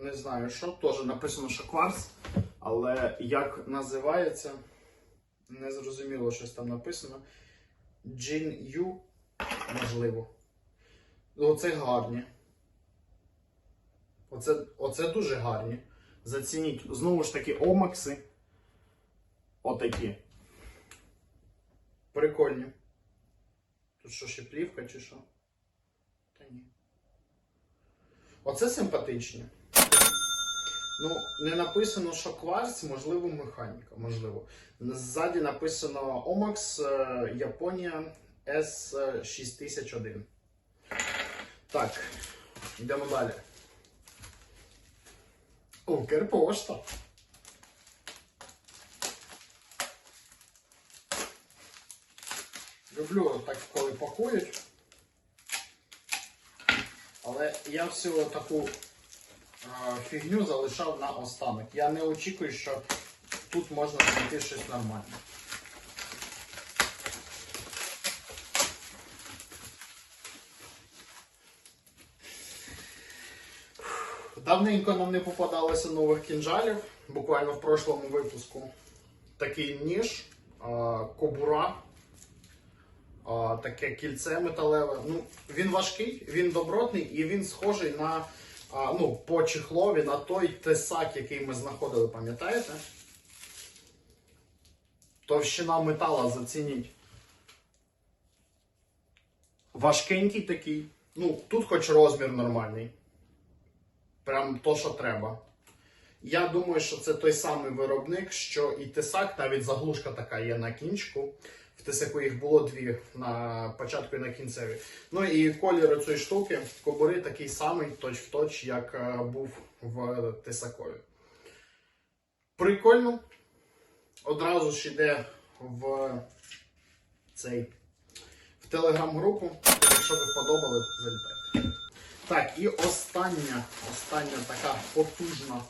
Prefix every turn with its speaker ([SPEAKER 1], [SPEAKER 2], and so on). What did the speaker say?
[SPEAKER 1] Не знаю що, теж написано, що кварц, але як називається, не зрозуміло, щось там написано. Джин Ю, можливо. Ну, Оце гарні. Оце, оце дуже гарні. Зацініть. Знову ж таки, омакси. Отакі. Прикольні. Тут що ще плівка чи що? Та ні. Оце симпатичні. Ну, не написано, що кварц, можливо, механіка, можливо. Ззаді написано Omax е, Японія S6001. Так, йдемо далі. Укрпошта. Люблю так, коли пакують. Але я всю таку фігню залишав на останок. Я не очікую, що тут можна знайти щось нормальне. Давненько нам не попадалося нових кінжалів. Буквально в прошлому випуску такий ніж, кобура, таке кільце металеве. Ну, він важкий, він добротний і він схожий на а, ну, по чехлові на той тесак, який ми знаходили, пам'ятаєте? Товщина метала зацініть. Важкенький такий. Ну, тут хоч розмір нормальний. Прям то, що треба. Я думаю, що це той самий виробник, що і тесак, навіть заглушка така є на кінчику. В тесаку їх було дві на початку і на кінцеві. Ну і колір цієї штуки, кобури такий самий, точ в точ, як е, був в тесакові. Прикольно. Одразу ж йде в цей в телеграм-групу. Якщо ви подобали, залітайте. Так, і остання, остання така потужна